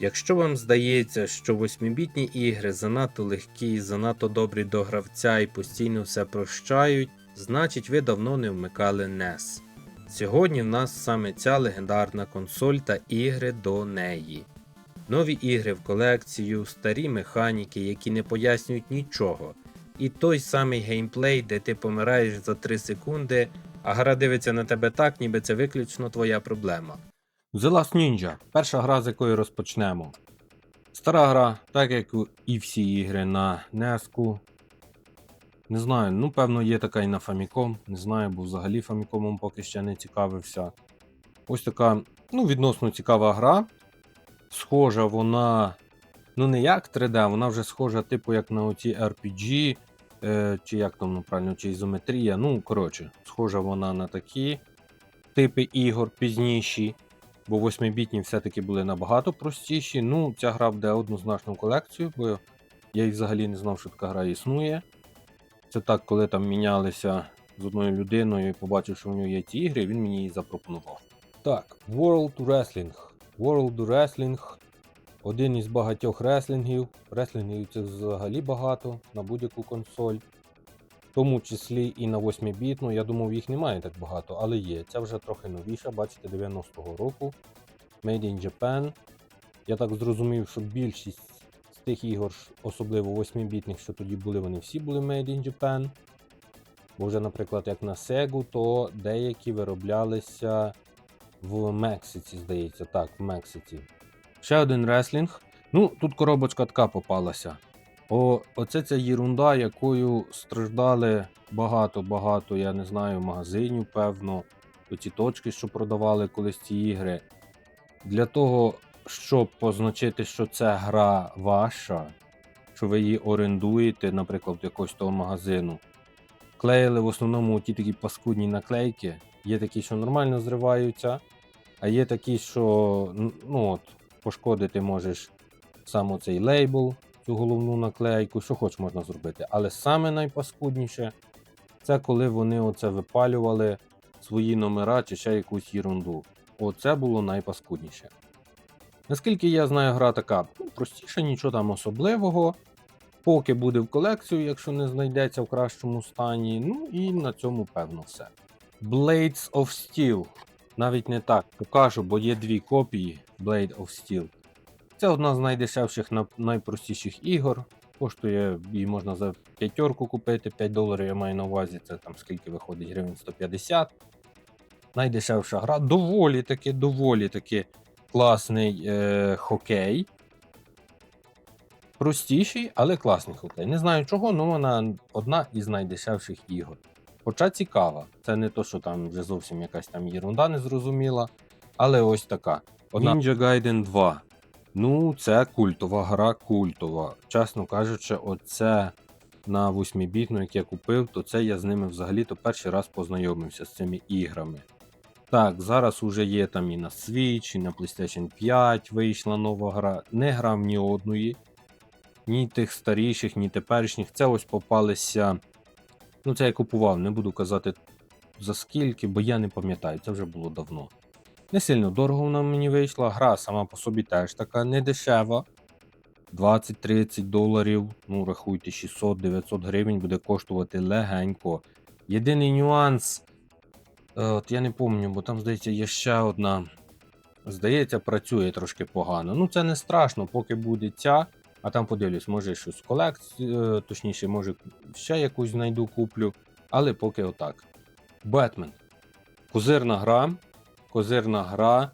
Якщо вам здається, що восьмібітні ігри занадто легкі, занадто добрі до гравця і постійно все прощають, значить ви давно не вмикали NES. Сьогодні в нас саме ця легендарна консоль та ігри до неї. Нові ігри в колекцію, старі механіки, які не пояснюють нічого, і той самий геймплей, де ти помираєш за 3 секунди, а гра дивиться на тебе так, ніби це виключно твоя проблема. The Last Ninja перша гра, з якої розпочнемо. Стара гра, так як і всі ігри на NES. Не знаю, ну певно є така і на Famicom, не знаю, бо взагалі Famicom поки ще не цікавився. Ось така, ну, відносно цікава гра. Схожа вона, ну не як 3D, вона вже схожа, типу, як на оці RPG, е, чи як там ну, правильно, чи ізометрія. Ну, коротше, схожа вона на такі типи ігор пізніші. Бо 8-бітні все-таки були набагато простіші. Ну, ця гра буде однозначно колекцію, бо я і взагалі не знав, що така гра існує. Це так, коли там мінялися з одною людиною і побачив, що в нього є ці ігри, він мені її запропонував. Так, World Wrestling. World Wrestling один із багатьох реслінгів. Реслінгів це взагалі багато на будь-яку консоль. Тому числі і на 8-бітну. Я думав, їх немає так багато, але є. Ця вже трохи новіша, бачите, 90-го року. Made in Japan. Я так зрозумів, що більшість з тих ігор, особливо 8-бітних, що тоді були, вони всі були Made in Japan. Бо вже, наприклад, як на Sega, то деякі вироблялися в Мексиці, здається. Так, в Мексиці. Ще один реслінг. Ну, тут коробочка така попалася. О, оце ця єрунда, якою страждали багато-багато, я не знаю, магазинів, певно. Оці точки, що продавали колись ці ігри. Для того, щоб позначити, що це гра ваша, що ви її орендуєте, наприклад, якогось того магазину. Клеїли в основному ті такі паскудні наклейки. Є такі, що нормально зриваються, а є такі, що ну, от, пошкодити можеш саме цей лейбл, цю головну наклейку, що хоч можна зробити. Але саме найпаскудніше це коли вони оце випалювали свої номера чи ще якусь ерунду. Оце було найпаскудніше. Наскільки я знаю, гра така ну, простіша, нічого там особливого. Поки буде в колекцію, якщо не знайдеться в кращому стані. Ну і на цьому певно все. Blades of Steel. Навіть не так покажу, бо є дві копії Blade of Steel. Це одна з найдешевших, на- найпростіших ігор. Коштує її можна за п'ятерку купити, 5 доларів я маю на увазі, це там скільки виходить гривень 150. Найдешевша гра. Доволі таки, доволі таки класний е, хокей. Простіший, але класний хокей. Не знаю чого, але вона одна із найдешевших ігор. Хоча цікава. Це не то, що там вже зовсім якась там єрунда незрозуміла. Але ось така. Одна... Ninja Gaiden 2. Ну, це культова гра, культова. Чесно кажучи, оце на 8-бітну, як я купив, то це я з ними взагалі-то перший раз познайомився з цими іграми. Так, зараз уже є там і на Switch, і на PlayStation 5 вийшла нова гра. Не грав ні одної, ні тих старіших, ні теперішніх. Це ось попалися. Ну, це я купував, не буду казати за скільки, бо я не пам'ятаю, це вже було давно. Не сильно дорого вона мені вийшла. Гра сама по собі теж така не дешева. 20-30 доларів, ну рахуйте, 600-900 гривень буде коштувати легенько. Єдиний нюанс, е, от я не пам'ятаю, бо там, здається, є ще одна. Здається, працює трошки погано. Ну, це не страшно, поки буде ця. А там подивлюсь, може щось з колекції, е, точніше, може ще якусь знайду куплю. Але поки отак. Бетмен. Козирна гра. Козирна гра.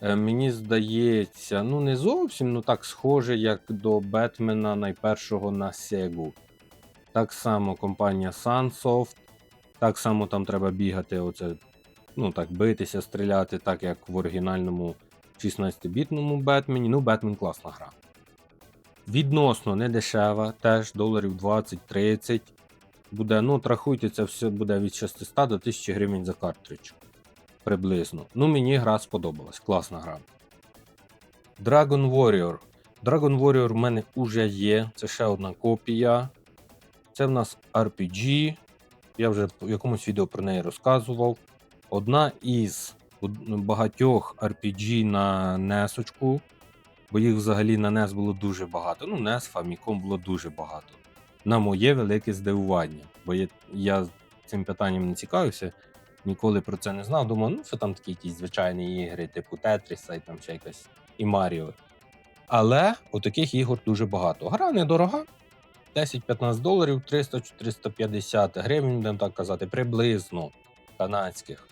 Е, Мені здається, ну не зовсім, ну так схоже, як до Бетмена найпершого на Сегу. Так само компанія Sunsoft. Так само там треба бігати, оце, ну так, битися, стріляти, так як в оригінальному 16-бітному Бетмені. Ну, Бетмен класна гра. Відносно не дешева, теж доларів 20-30 буде. Ну, от рахуйте, це все буде від 600 до 1000 гривень за картридж. Приблизно. Ну, мені гра сподобалась. Класна гра. Dragon Warrior. Dragon Warrior в мене вже є. Це ще одна копія. Це в нас RPG. Я вже в якомусь відео про неї розказував. Одна із багатьох RPG на несочку. бо їх взагалі на NES було дуже багато. Ну, NES, Famicom було дуже багато. На моє велике здивування, бо я, я цим питанням не цікавився, ніколи про це не знав. Думав, ну що там такі якісь звичайні ігри, типу Тетріса і там ще якась і Маріо. Але у таких ігор дуже багато. Гра недорога. 10-15 доларів, 300-450 гривень, будемо так казати, приблизно канадських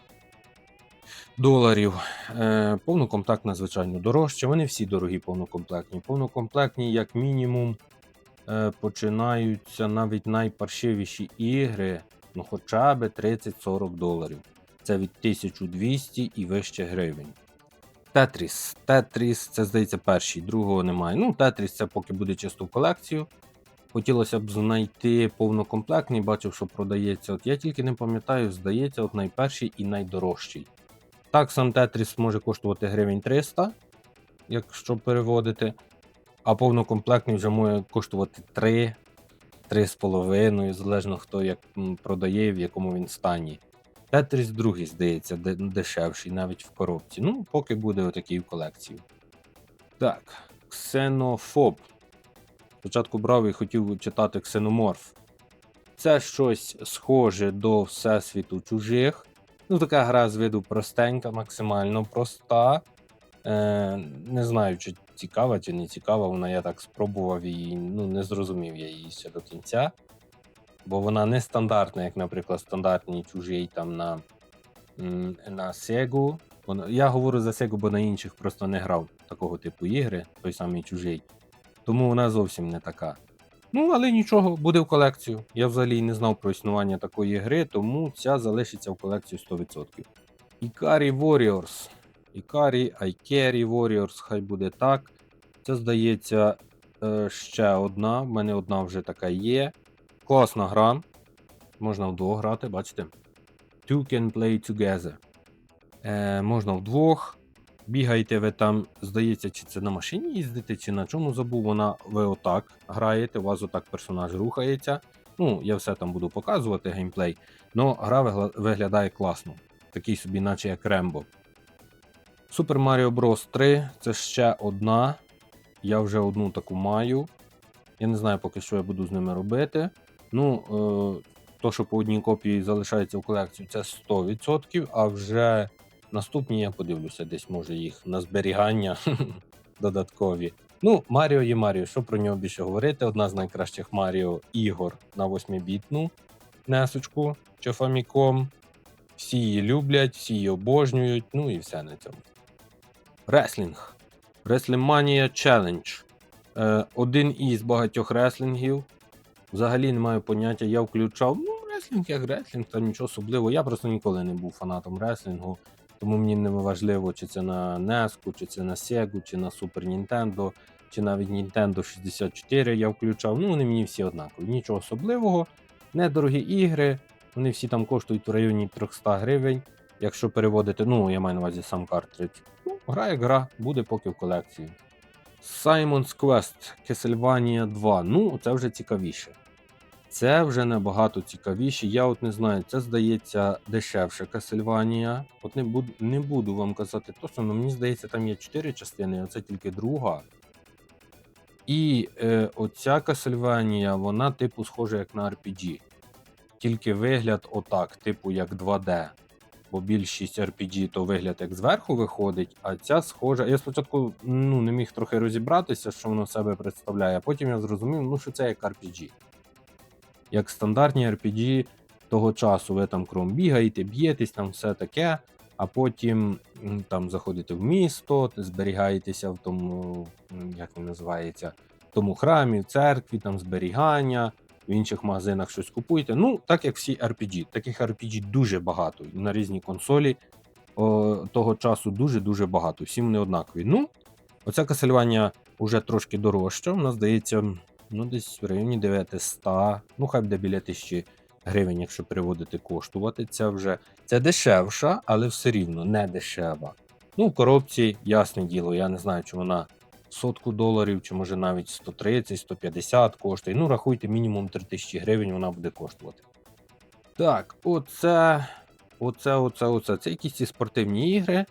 доларів. Е, повнокомплектна, звичайно, дорожча. Вони всі дорогі повнокомплектні. Повнокомплектні, як мінімум, е, починаються навіть найпаршивіші ігри, ну хоча б 30-40 доларів. Це від 1200 і вище гривень. Тетріс. Тетріс, це здається перший, другого немає. Ну, Тетріс це поки буде чисто в колекцію. Хотілося б знайти повнокомплектний, бачив, що продається. От я тільки не пам'ятаю, здається, от найперший і найдорожчий. Так, сам Тетріс може коштувати гривень 300, якщо переводити. А повнокомплектний вже може коштувати 3, 3,5, залежно хто як продає в якому він стані. Тетріс другий, здається, дешевший, навіть в коробці. Ну, поки буде отакий в колекції. Так, ксенофоб. Спочатку брав і хотів читати ксеноморф. Це щось схоже до Всесвіту чужих. Ну, така гра з виду простенька, максимально проста. Е, не знаю, чи цікава, чи не цікава. Вона я так спробував і ну, не зрозумів я її ще до кінця. Бо вона не стандартна, як, наприклад, стандартні чужий там на, на Sega. Я говорю за Sega, бо на інших просто не грав такого типу ігри, той самий чужий. Тому вона зовсім не така. Ну, але нічого, буде в колекцію. Я взагалі не знав про існування такої гри, тому ця залишиться в колекцію 100%. Ikari Warriors. Ikari, Ikari Warriors, хай буде так. Це здається е, ще одна. В мене одна вже така є. Класна гра. Можна вдвох грати, бачите? Two can play together. Е, можна вдвох. Бігаєте ви там, здається, чи це на машині їздите, чи на чому забув, вона ви отак граєте, у вас отак персонаж рухається. Ну, я все там буду показувати геймплей. але гра вигла- виглядає класно. Такий собі, наче як Рембо. Super Mario Bros. 3 це ще одна. Я вже одну таку маю. Я не знаю поки що я буду з ними робити. Ну, е, то, що по одній копії залишається в колекцію, це 100%, а вже наступні я подивлюся, десь може їх на зберігання додаткові. Ну, Маріо є Маріо, що про нього більше говорити? Одна з найкращих Маріо ігор на 8-бітну несочку чи Famicom. Всі її люблять, всі її обожнюють, ну і все на цьому. Реслінг. WrestleMania Challenge. Е, один із багатьох реслінгів. Взагалі не маю поняття, я включав. Ну, реслінг як реслінг, там нічого особливого. Я просто ніколи не був фанатом реслінгу, тому мені не важливо, чи це на NES, чи це на Sega, чи на Super Nintendo, чи навіть Nintendo 64 я включав. Ну, вони мені всі однакові. Нічого особливого. Недорогі ігри. Вони всі там коштують в районі 300 гривень. Якщо переводити, ну, я маю на увазі сам картридж. Гра як гра, буде поки в колекції. Simon's Quest Castlevania 2. Ну, це вже цікавіше. Це вже набагато цікавіше. Я от не знаю, це здається дешевше Castlevania. От не буду, не буду вам казати точно, але мені здається, там є 4 частини, а це тільки друга. І е, оця Castlevania, вона типу схожа як на RPG. Тільки вигляд отак, типу як 2D. Бо більшість RPG то вигляд як зверху виходить, а ця схожа. Я спочатку ну, не міг трохи розібратися, що воно себе представляє, а потім я зрозумів, ну, що це як RPG. Як стандартні RPG того часу, ви там кром бігаєте, б'єтесь, там все таке, а потім там заходите в місто, зберігаєтеся в тому, як він називається, в тому храмі, в церкві, там зберігання в інших магазинах щось купуєте. Ну, так як всі RPG. Таких RPG дуже багато. На різні консолі о, того часу дуже-дуже багато. Всі вони однакові. Ну, оця касельвання вже трошки дорожча. Вона здається, ну, десь в районі 900, ну, хай буде біля 1000 гривень, якщо переводити коштувати. Це вже це дешевша, але все рівно не дешева. Ну, в коробці, ясне діло, я не знаю, чи вона сотку доларів, чи може навіть 130, 150 коштує. Ну, рахуйте, мінімум 3000 гривень вона буде коштувати. Так, оце, оце, оце, оце. Це якісь ці спортивні ігри.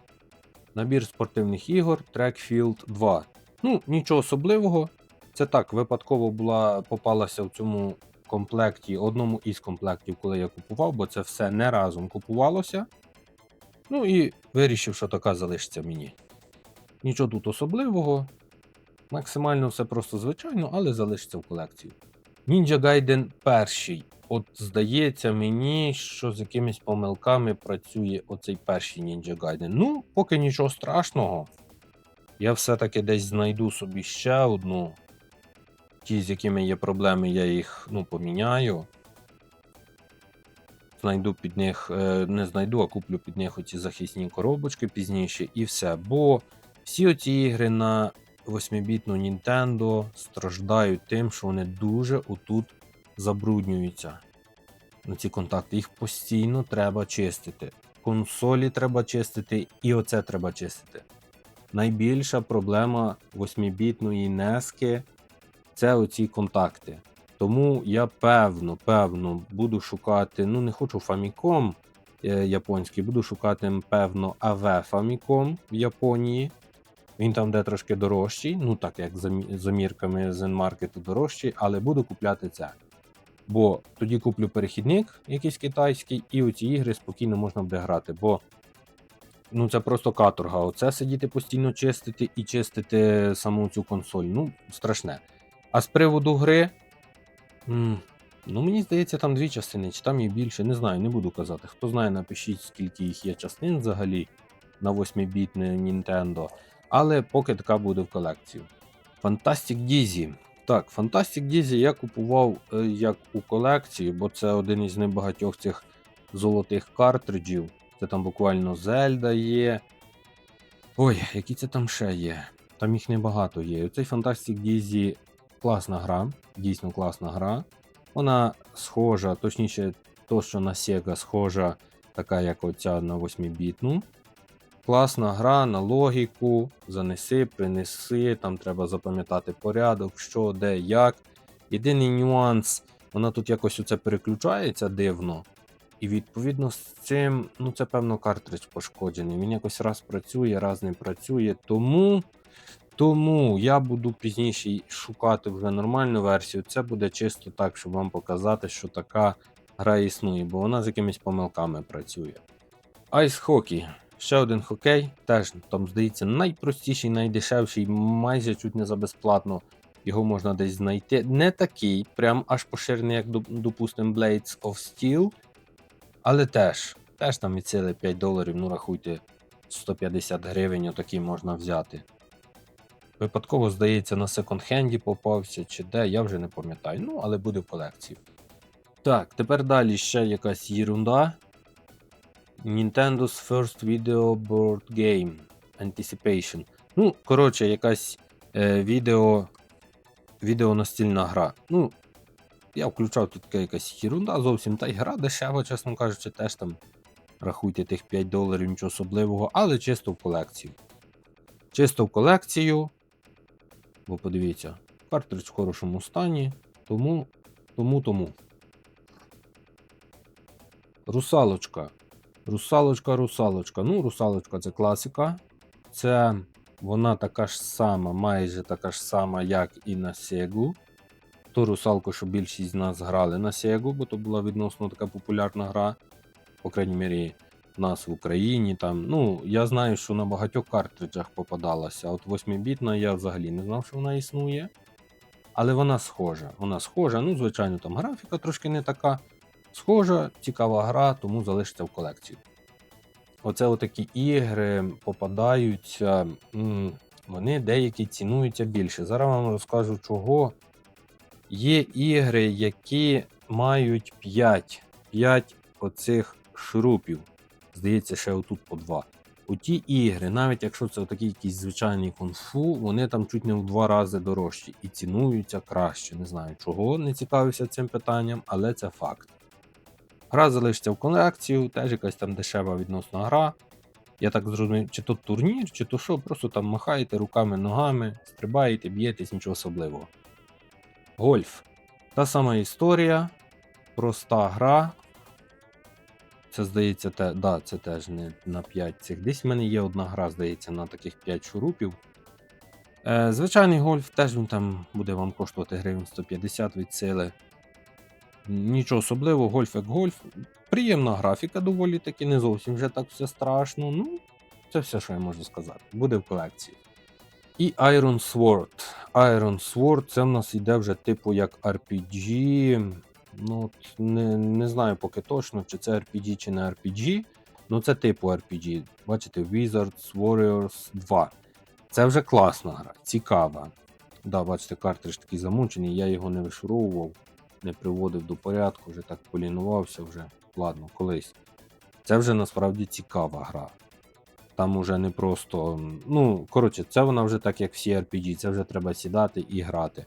Набір спортивних ігор Trackfield 2. Ну, нічого особливого. Це так, випадково була, попалася в цьому комплекті, одному із комплектів, коли я купував, бо це все не разом купувалося. Ну і вирішив, що така залишиться мені. Нічого тут особливого. Максимально все просто звичайно, але залишиться в колекцію. Ninja Gaiden перший. От здається мені, що з якимись помилками працює оцей перший Ninja Gaiden. Ну, поки нічого страшного. Я все-таки десь знайду собі ще одну. Ті, з якими є проблеми, я їх ну, поміняю. Знайду під них, е, не знайду, а куплю під них оці захисні коробочки пізніше і все. Бо всі оці ігри на 8-бітну Nintendo страждають тим, що вони дуже отут забруднюються. На ці контакти. Їх постійно треба чистити. Консолі треба чистити, і оце треба чистити. Найбільша проблема 8-бітної NES це оці контакти. Тому я певно, певно буду шукати, ну не хочу Famicom е, японський, буду шукати, певно, AV Famicom в Японії. Він там де трошки дорожчий, ну так як за мірками Zen дорожчий, але буду купляти це. Бо тоді куплю перехідник якийсь китайський, і у ці ігри спокійно можна буде грати. Бо ну це просто каторга. Оце сидіти постійно чистити і чистити саму цю консоль. Ну, страшне. А з приводу гри. Ну, мені здається, там дві частини, чи там є більше, не знаю, не буду казати. Хто знає, напишіть, скільки їх є частин взагалі на 8-бітне Nintendo. Але поки така буде в колекцію. Fantastic Dizzy. Так, Fantastic Dizzy я купував е, як у колекцію, бо це один із небагатьох цих золотих картриджів. Це там буквально Зельда є. Ой, які це там ще є? Там їх небагато є. Оцей Fantastic Dizzy класна гра, дійсно класна гра. Вона схожа, точніше, то, що на Sega схожа, така як оця на 8-бітну. Класна гра на логіку, занеси, принеси, там треба запам'ятати порядок, що, де, як. Єдиний нюанс, вона тут якось оце переключається дивно. І відповідно з цим, ну це певно картридж пошкоджений. Він якось раз працює, раз не працює. Тому, тому я буду пізніше шукати вже нормальну версію. Це буде чисто так, щоб вам показати, що така гра існує, бо вона з якимись помилками працює. Ice Hockey. Ще один хокей, теж там, здається, найпростіший, найдешевший, майже чуть не за безплатно. Його можна десь знайти. Не такий, прям аж поширений, як, доп- допустим, Blades of Steel. Але теж, теж там відсили 5 доларів, ну рахуйте, 150 гривень, отакий можна взяти. Випадково, здається, на секонд-хенді попався чи де, я вже не пам'ятаю. Ну, але буде в колекції. Так, тепер далі ще якась єрунда. Nintendo's First Video Board Game Anticipation. Ну, коротше, якась е, відео, відео настільна гра. Ну, я включав тут якась ерунда зовсім, та й гра дешева, чесно кажучи, теж там рахуйте тих 5 доларів, нічого особливого, але чисто в колекцію. Чисто в колекцію. Бо подивіться, картридж в хорошому стані, тому, тому, тому. Русалочка. Русалочка, русалочка. Ну, русалочка це класика. Це вона така ж сама, майже така ж сама, як і на Sega. Ту русалку, що більшість з нас грали на Sega, бо то була відносно така популярна гра. По крайній мірі, в нас в Україні. Там, ну, я знаю, що на багатьох картриджах попадалася. От 8-бітна я взагалі не знав, що вона існує. Але вона схожа. Вона схожа. Ну, звичайно, там графіка трошки не така. Схожа, цікава гра, тому залишиться в колекцію. Оце отакі ігри попадаються, вони деякі цінуються більше. Зараз вам розкажу чого. Є ігри, які мають 5, 5 оцих шурупів. Здається, ще отут по 2. У ті ігри, навіть якщо це такий якийсь звичайний кунг-фу, вони там чуть не в два рази дорожчі і цінуються краще. Не знаю чого, не цікавився цим питанням, але це факт. Гра залишиться в колекцію, теж якась там дешева відносна гра. Я так зрозумів, чи то турнір, чи то що, просто там махаєте руками, ногами, стрибаєте, б'єтесь, нічого особливого. Гольф. Та сама історія, проста гра. Це здається, те, да, це теж не на 5 цих. Десь в мене є одна гра, здається, на таких 5 шурупів. Е, звичайний гольф теж він там буде вам коштувати гривень 150 від сили. Нічого особливого, гольф як гольф. Приємна графіка доволі таки, не зовсім вже так все страшно. Ну, це все, що я можу сказати. Буде в колекції. І Iron Sword. Iron Sword це в нас йде вже типу як RPG. Ну, от не, не знаю поки точно, чи це RPG, чи не RPG. Ну, це типу RPG. Бачите, Wizards Warriors 2. Це вже класна гра, цікава. Да, бачите, картридж такий замучений, я його не вишуровував, не приводив до порядку, вже так полінувався вже. Ладно, колись. Це вже насправді цікава гра. Там уже не просто. Ну, коротше, це вона вже так, як всі RPG, це вже треба сідати і грати.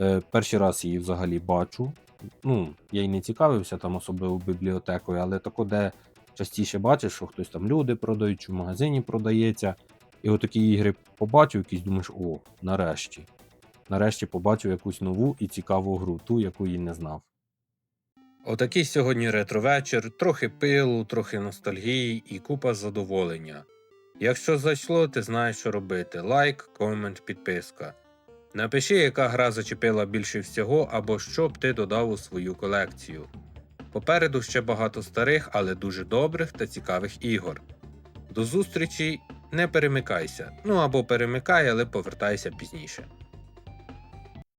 Е, перший раз її взагалі бачу. Ну, я й не цікавився там особливо бібліотекою, але тако, де частіше бачиш, що хтось там люди продають, чи в магазині продається. І отакі ігри побачив, якісь думаєш, о, нарешті. Нарешті побачив якусь нову і цікаву гру, ту, яку і не знав. Отакий сьогодні ретро-вечір, трохи пилу, трохи ностальгії і купа задоволення. Якщо зайшло, ти знаєш, що робити. Лайк, комент, підписка. Напиши, яка гра зачепила більше всього, або що б ти додав у свою колекцію. Попереду ще багато старих, але дуже добрих та цікавих ігор. До зустрічі, не перемикайся. Ну або перемикай, але повертайся пізніше.